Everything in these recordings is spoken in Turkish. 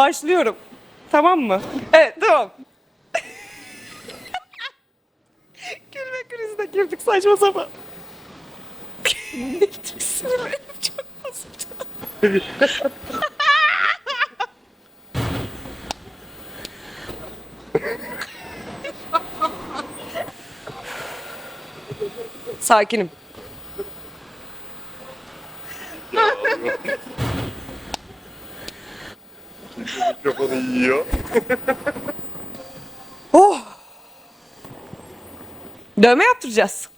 Başlıyorum. Tamam mı? Evet tamam. Gülme krizine girdik saçma sapan. Sinirlerim çok bozuldu. Sakinim. Mikrofonu yiyor. Oh. Dövme yaptıracağız.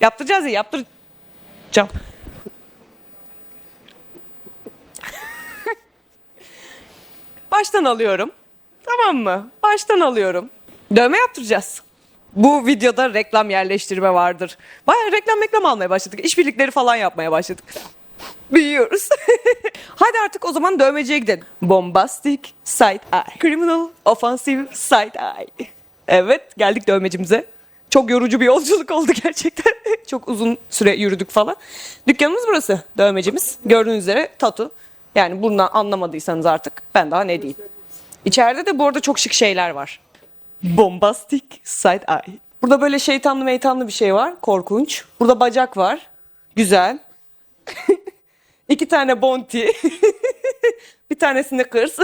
Yaptıracağız ya yaptıracağım. Baştan alıyorum. Tamam mı? Baştan alıyorum. Dövme yaptıracağız. Bu videoda reklam yerleştirme vardır. Baya reklam reklam almaya başladık. İşbirlikleri falan yapmaya başladık. Büyüyoruz. Hadi artık o zaman dövmeciye gidelim. Bombastic side eye. Criminal offensive side eye. Evet geldik dövmecimize. Çok yorucu bir yolculuk oldu gerçekten. Çok uzun süre yürüdük falan. Dükkanımız burası. Dövmecimiz. Gördüğünüz üzere tatu. Yani bundan anlamadıysanız artık ben daha ne diyeyim. İçeride de bu arada çok şık şeyler var. Bombastic side eye. Burada böyle şeytanlı meytanlı bir şey var. Korkunç. Burada bacak var. Güzel. İki tane bonti. bir tanesinde kırs.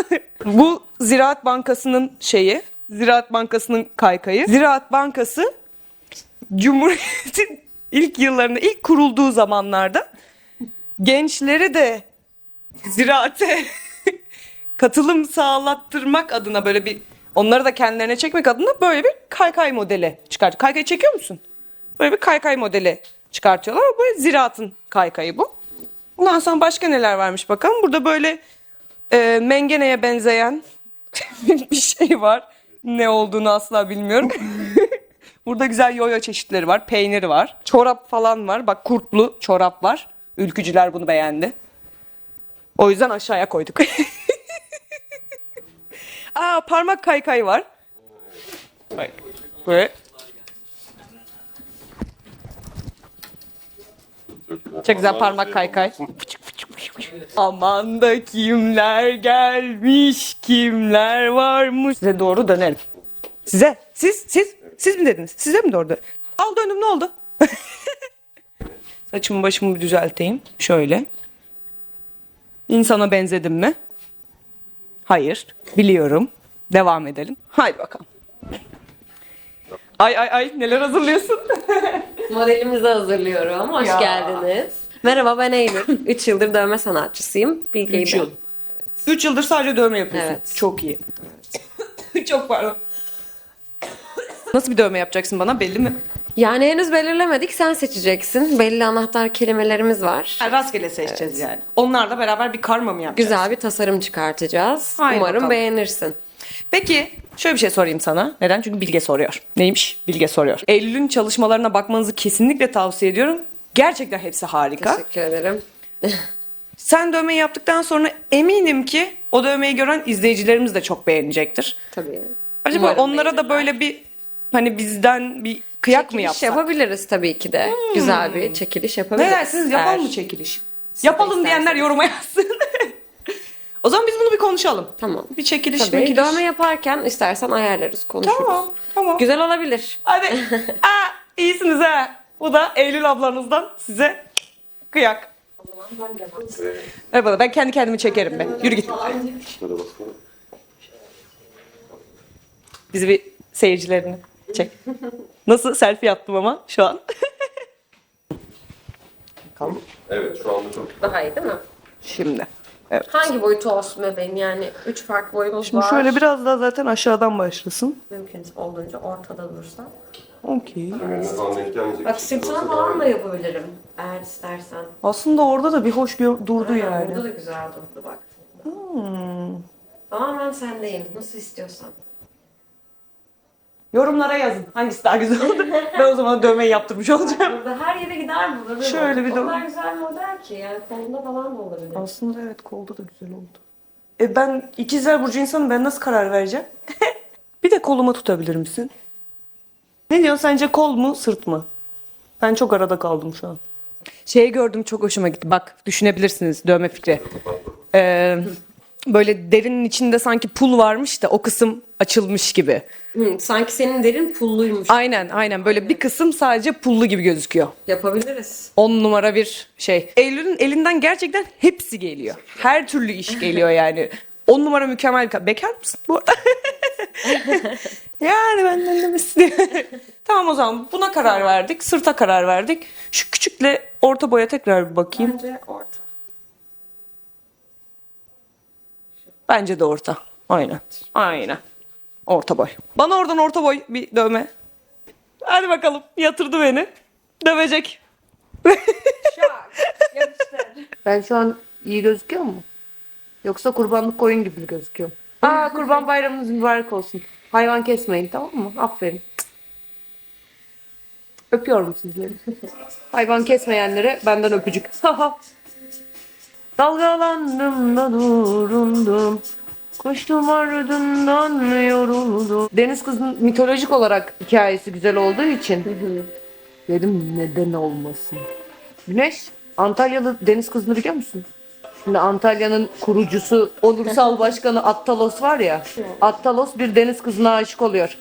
Bu Ziraat Bankası'nın şeyi. Ziraat Bankası'nın kaykayı. Ziraat Bankası Cumhuriyet'in ilk yıllarında, ilk kurulduğu zamanlarda gençleri de ziraate katılım sağlattırmak adına böyle bir onları da kendilerine çekmek adına böyle bir kaykay modeli çıkartıyor. Kaykay çekiyor musun? Böyle bir kaykay modeli çıkartıyorlar. Bu ziraatın kaykayı bu. Ondan sonra başka neler varmış bakalım. Burada böyle e, mengeneye benzeyen bir şey var. Ne olduğunu asla bilmiyorum. Burada güzel yoyo çeşitleri var. Peyniri var. Çorap falan var. Bak kurtlu çorap var. Ülkücüler bunu beğendi. O yüzden aşağıya koyduk. Aa parmak kaykay var. Bak, Böyle. Çok güzel parmak kaykay. Aman da kimler gelmiş, kimler varmış. Size doğru dönelim. Size, siz, siz, siz mi dediniz? Size mi doğru dön- Al döndüm ne oldu? Saçımı başımı bir düzelteyim. Şöyle. İnsana benzedim mi? Hayır. Biliyorum. Devam edelim. Haydi bakalım. Ay ay ay neler hazırlıyorsun? Modelimizi hazırlıyorum. Hoş Ya. geldiniz. Merhaba ben Eylül. 3 yıldır dövme sanatçısıyım. Üç ben- yıl. Üç yıldır sadece dövme yapıyorsun. Evet. Çok iyi. Çok pardon. Nasıl bir dövme yapacaksın bana belli mi? Yani henüz belirlemedik. Sen seçeceksin. Belli anahtar kelimelerimiz var. Ha, rastgele seçeceğiz yani. Onlarla beraber bir karma mı yapacağız? Güzel bir tasarım çıkartacağız. Haydi Umarım bakalım. beğenirsin. Peki şöyle bir şey sorayım sana. Neden? Çünkü Bilge soruyor. Neymiş? Bilge soruyor. Eylül'ün çalışmalarına bakmanızı kesinlikle tavsiye ediyorum. Gerçekten hepsi harika. Teşekkür ederim. Sen dövmeyi yaptıktan sonra eminim ki o dövmeyi gören izleyicilerimiz de çok beğenecektir. Tabii. Acaba Umarım onlara da böyle bir hani bizden bir kıyak mı Çekiliş yapsak? yapabiliriz tabii ki de. Güzel bir çekiliş yapabiliriz. Ne dersiniz? Yapalım mı çekiliş? Yapalım isterseniz. diyenler yoruma yazsın. O zaman biz bunu bir konuşalım. Tamam. Bir çekiliş Tabii mekiliş. dövme yaparken istersen ayarlarız, konuşuruz. Tamam, tamam. Güzel olabilir. Hadi. Aa, iyisiniz ha. Bu da Eylül ablanızdan size kıyak. Ver bana ben kendi kendimi çekerim be. Yürü git. Bizi bir seyircilerini çek. Nasıl selfie yaptım ama şu an. Bakalım. Evet şu anda çok Daha iyi değil mi? Şimdi. Evet. Hangi boyutu olsun bebeğim? Yani üç farklı boyumuz Şimdi var. şöyle biraz daha zaten aşağıdan başlasın. Mümkün olduğunca ortada durursa. Okey. Bak sırtına falan da yapabilirim. Eğer istersen. Aslında orada da bir hoş gör- durdu Aynen, yani. Burada da güzel durdu baktığında. Hmm. Tamamen sendeyim. Nasıl istiyorsan. Yorumlara yazın. Hangisi daha güzel oldu? ben o zaman dövmeyi yaptırmış olacağım. Burada her yere gider mi? Şöyle bir de- kadar güzel model ki. Yani kolunda falan da olabilir. Aslında evet kolda da güzel oldu. E ben ikizler burcu insanım ben nasıl karar vereceğim? bir de koluma tutabilir misin? Ne diyorsun sence kol mu sırt mı? Ben çok arada kaldım şu an. Şeyi gördüm çok hoşuma gitti. Bak düşünebilirsiniz dövme fikri. Ee, Böyle derinin içinde sanki pul varmış da o kısım açılmış gibi. Hı, sanki senin derin pulluymuş. Aynen aynen böyle bir kısım sadece pullu gibi gözüküyor. Yapabiliriz. 10 numara bir şey. Eylül'ün elinden gerçekten hepsi geliyor. Her türlü iş geliyor yani. 10 numara mükemmel. Bekar mısın bu arada? yani benden demesi. tamam o zaman buna karar verdik. Sırta karar verdik. Şu küçükle orta boya tekrar bir bakayım. Bence orta. Bence de orta. Aynen. Aynen. Orta boy. Bana oradan orta boy bir dövme. Hadi bakalım. Yatırdı beni. Dövecek. Ben şu an iyi gözüküyor mu? Yoksa kurbanlık koyun gibi mi gözüküyorum? Aa kurban bayramınız mübarek olsun. Hayvan kesmeyin tamam mı? Aferin. Öpüyorum sizleri. Hayvan kesmeyenlere benden öpücük. Dalgalandım da durundum. Koştum ardından yoruldum. Deniz kızının mitolojik olarak hikayesi güzel olduğu için dedim neden olmasın. Güneş, Antalyalı deniz kızını biliyor musun? Şimdi Antalya'nın kurucusu, onursal başkanı Attalos var ya. Attalos bir deniz kızına aşık oluyor.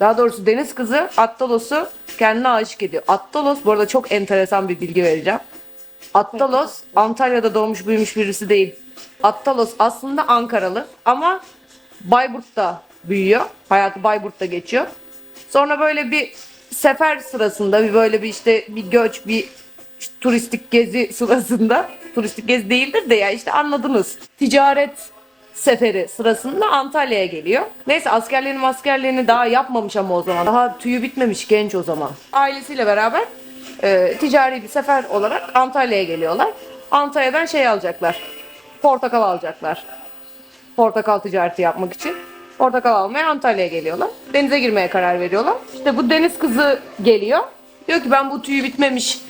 Daha doğrusu deniz kızı Attalos'u kendine aşık ediyor. Attalos bu arada çok enteresan bir bilgi vereceğim. Attalos Antalya'da doğmuş büyümüş birisi değil. Attalos aslında Ankaralı ama Bayburt'ta büyüyor. Hayatı Bayburt'ta geçiyor. Sonra böyle bir sefer sırasında bir böyle bir işte bir göç bir işte turistik gezi sırasında turistik gezi değildir de ya işte anladınız. Ticaret seferi sırasında Antalya'ya geliyor. Neyse askerliğini askerliğini daha yapmamış ama o zaman. Daha tüyü bitmemiş genç o zaman. Ailesiyle beraber e, ticari bir sefer olarak Antalya'ya geliyorlar. Antalya'dan şey alacaklar. Portakal alacaklar portakal ticareti yapmak için. Portakal almaya Antalya'ya geliyorlar. Denize girmeye karar veriyorlar. İşte bu deniz kızı geliyor. Diyor ki ben bu tüyü bitmemiş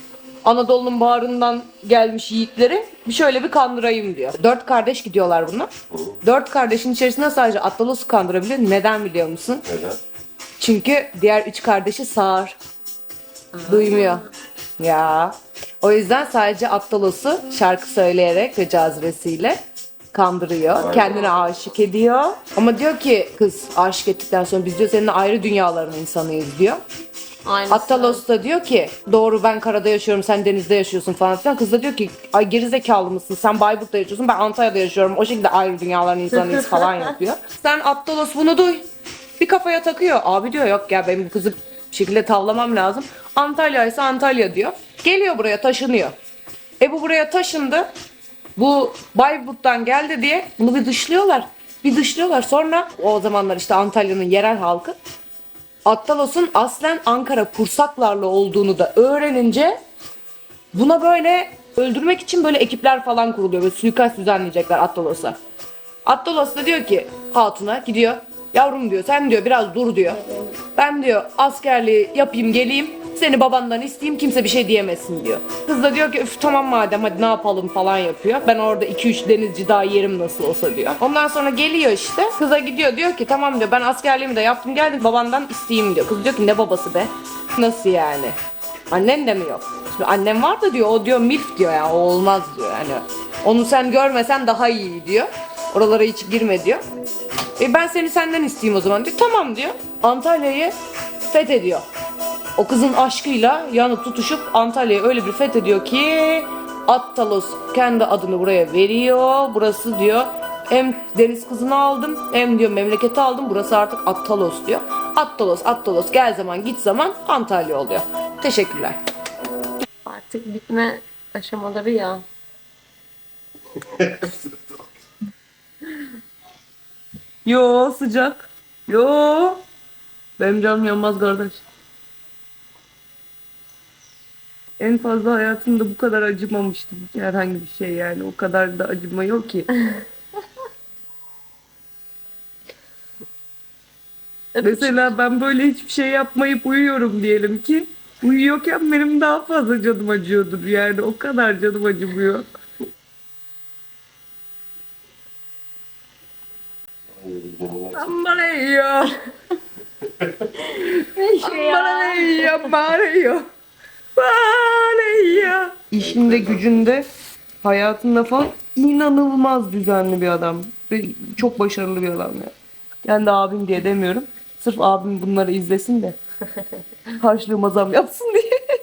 Anadolu'nun bağrından gelmiş yiğitleri bir şöyle bir kandırayım diyor. Dört kardeş gidiyorlar bunlar. Dört kardeşin içerisinde sadece Attalos'u kandırabilir. Neden biliyor musun? Neden? Çünkü diğer üç kardeşi sağır. Duymuyor. Ya. O yüzden sadece Attalos'u şarkı söyleyerek ve cazibesiyle kandırıyor. Kendine aşık ediyor. Ama diyor ki kız aşık ettikten sonra biz diyor seninle ayrı dünyaların insanıyız diyor. Aynen. Attalos da diyor ki doğru ben karada yaşıyorum sen denizde yaşıyorsun falan filan. Kız da diyor ki ay gerizekalı mısın sen Bayburt'ta yaşıyorsun ben Antalya'da yaşıyorum. O şekilde ayrı dünyaların insanıyız falan yapıyor. Sen Attalos bunu duy. Bir kafaya takıyor. Abi diyor yok ya benim bu kızı bir şekilde tavlamam lazım. Antalya ise Antalya diyor. Geliyor buraya taşınıyor. E bu buraya taşındı. Bu Bayburt'tan geldi diye bunu bir dışlıyorlar. Bir dışlıyorlar. Sonra o zamanlar işte Antalya'nın yerel halkı Attalos'un aslen Ankara Pursaklarla olduğunu da öğrenince buna böyle öldürmek için böyle ekipler falan kuruluyor. Böyle suikast düzenleyecekler Attalos'a. Attalos da diyor ki Hatun'a gidiyor. Yavrum diyor sen diyor biraz dur diyor. Ben diyor askerliği yapayım geleyim. Seni babandan isteyeyim kimse bir şey diyemesin diyor. Kız da diyor ki üf tamam madem hadi ne yapalım falan yapıyor. Ben orada 2-3 denizci daha yerim nasıl olsa diyor. Ondan sonra geliyor işte. Kıza gidiyor diyor ki tamam diyor ben askerliğimi de yaptım geldim babandan isteyeyim diyor. Kız diyor ki ne babası be? Nasıl yani? Annen de mi yok? Şimdi annem var da diyor o diyor milf diyor ya o olmaz diyor yani. Onu sen görmesen daha iyi diyor. Oralara hiç girme diyor. E ben seni senden isteyeyim o zaman diyor. Tamam diyor. Antalya'yı fethediyor. O kızın aşkıyla yanıp tutuşup Antalya'yı öyle bir fethediyor ki Attalos kendi adını buraya veriyor. Burası diyor hem deniz kızını aldım hem diyor memleketi aldım. Burası artık Attalos diyor. Attalos, Attalos gel zaman git zaman Antalya oluyor. Teşekkürler. Artık bitme aşamaları ya. Yo sıcak. Yo. Benim canım yanmaz kardeş. En fazla hayatımda bu kadar acımamıştım herhangi bir şey yani. O kadar da acıma yok ki. Mesela ben böyle hiçbir şey yapmayıp uyuyorum diyelim ki. Uyuyorken benim daha fazla canım acıyordur yani. O kadar canım acımıyor. Aman ya. Ya. Bana ya. İşinde gücünde hayatında falan inanılmaz düzenli bir adam. Ve çok başarılı bir adam ya. Kendi abim diye demiyorum. Sırf abim bunları izlesin de. Harçlığıma zam yapsın diye.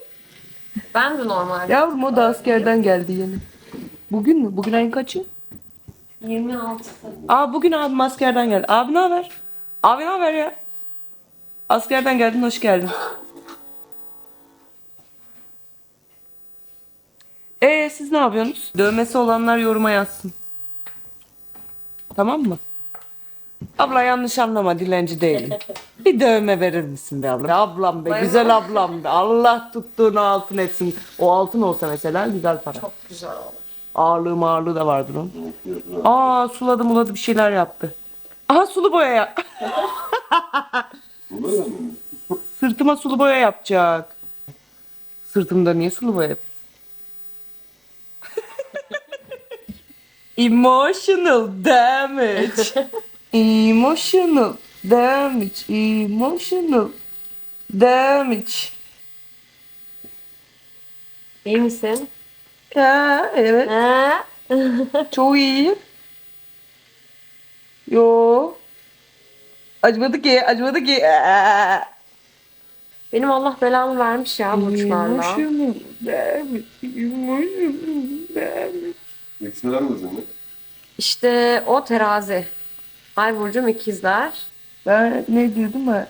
Ben de normal. Yavrum o da askerden geldi yeni. Bugün mü? Bugün ayın kaçı? 26. Aa bugün abim askerden geldi. Abi ne haber? Abi ne haber ya? Askerden geldin hoş geldin. Ee siz ne yapıyorsunuz? Dövmesi olanlar yoruma yazsın. Tamam mı? Abla yanlış anlama dilenci değilim. Bir dövme verir misin be abla? Ablam be güzel ablam be. Allah tuttuğunu altın etsin. O altın olsa mesela güzel para. Çok güzel oldu. Ağırlığı mağırlığı da vardır onun. Aa suladı muladı bir şeyler yaptı. Aha sulu boya ya. Bu böyle mi? Sırtıma sulu boya yapacak. Sırtımda niye sulu boya yap- Emotional damage. Emotional damage. Emotional damage. İyi misin? Ha, evet. Ha? Çok iyi. Yo. Acımadı ki, acımadı ki. Aa. Benim Allah belamı vermiş ya burçlarla. Emotional damage. Emotional damage. Yükselen de senin. İşte o terazi. Ay burcum ikizler. Ben ne diyordum ha?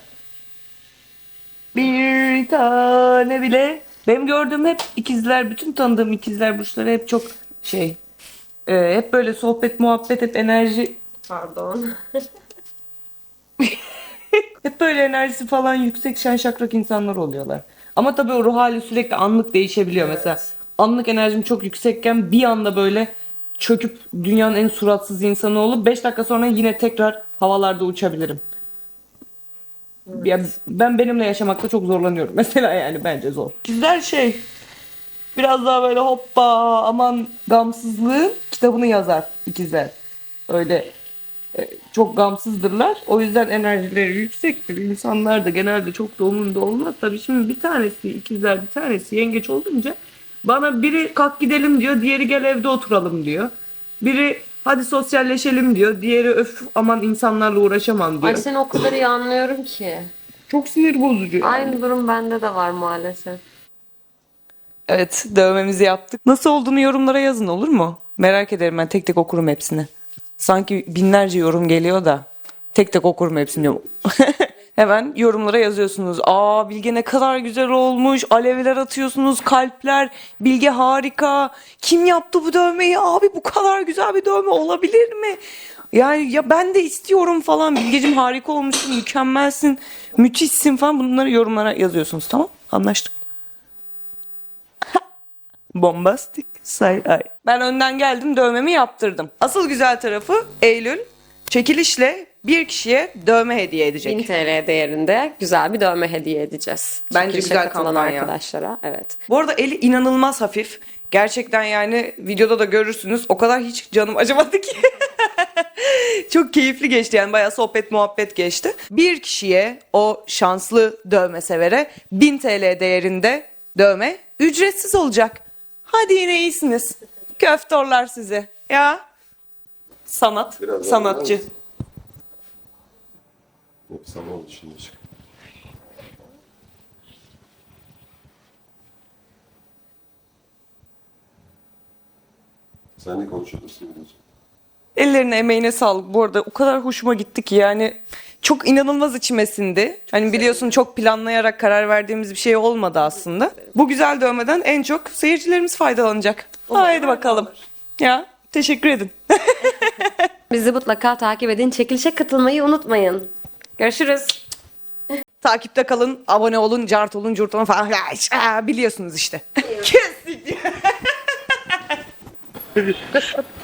Bir tane bile. Benim gördüğüm hep ikizler, bütün tanıdığım ikizler burçları hep çok şey. e, hep böyle sohbet, muhabbet, hep enerji. Pardon. Hep böyle enerjisi falan yüksek, şen şakrak insanlar oluyorlar. Ama tabii o ruh hali sürekli anlık değişebiliyor. Mesela anlık enerjim çok yüksekken bir anda böyle çöküp dünyanın en suratsız insanı olup 5 dakika sonra yine tekrar havalarda uçabilirim. Ya ben benimle yaşamakta çok zorlanıyorum. Mesela yani bence zor. Güzel şey. Biraz daha böyle hoppa aman gamsızlığın kitabını yazar ikizler. Öyle e, çok gamsızdırlar. O yüzden enerjileri yüksektir. İnsanlar da genelde çok da umurunda olmaz. Tabii şimdi bir tanesi ikizler bir tanesi yengeç olunca bana biri kalk gidelim diyor. Diğeri gel evde oturalım diyor. Biri hadi sosyalleşelim diyor. Diğeri öf aman insanlarla uğraşamam diyor. Ay seni o kadar iyi anlıyorum ki. Çok sinir bozucu. yani. Aynı durum bende de var maalesef. Evet dövmemizi yaptık. Nasıl olduğunu yorumlara yazın olur mu? Merak ederim ben tek tek okurum hepsini. Sanki binlerce yorum geliyor da tek tek okurum hepsini. Hemen yorumlara yazıyorsunuz. Aa Bilge ne kadar güzel olmuş. Alevler atıyorsunuz, kalpler. Bilge harika. Kim yaptı bu dövmeyi? Abi bu kadar güzel bir dövme olabilir mi? Yani ya ben de istiyorum falan. Bilgecim harika olmuşsun, mükemmelsin, müthişsin falan. Bunları yorumlara yazıyorsunuz tamam? Anlaştık. Bombastik say ay. Ben önden geldim dövmemi yaptırdım. Asıl güzel tarafı Eylül çekilişle bir kişiye dövme hediye edecek. 1000 TL değerinde güzel bir dövme hediye edeceğiz. Bence Çekilişe güzel katılan kampanya. arkadaşlara. Evet. Bu arada eli inanılmaz hafif. Gerçekten yani videoda da görürsünüz. O kadar hiç canım acımadı ki. Çok keyifli geçti yani bayağı sohbet muhabbet geçti. Bir kişiye o şanslı dövme severe 1000 TL değerinde dövme ücretsiz olacak. Hadi yine iyisiniz. Köftorlar sizi. Ya sanat, Biraz daha sanatçı. var Hep sana oldu şimdi çık. Sen ne konuşuyorsun biliyorsun? Ellerine emeğine sağlık. Bu arada o kadar hoşuma gitti ki yani çok inanılmaz içime sindi. Hani biliyorsun çok planlayarak karar verdiğimiz bir şey olmadı aslında. Bu güzel dövmeden en çok seyircilerimiz faydalanacak. Haydi bakalım. Ya teşekkür edin. Bizi mutlaka takip edin. Çekilişe katılmayı unutmayın. Görüşürüz. Takipte kalın, abone olun, cart olun, curt olun falan. Biliyorsunuz işte. Kestik.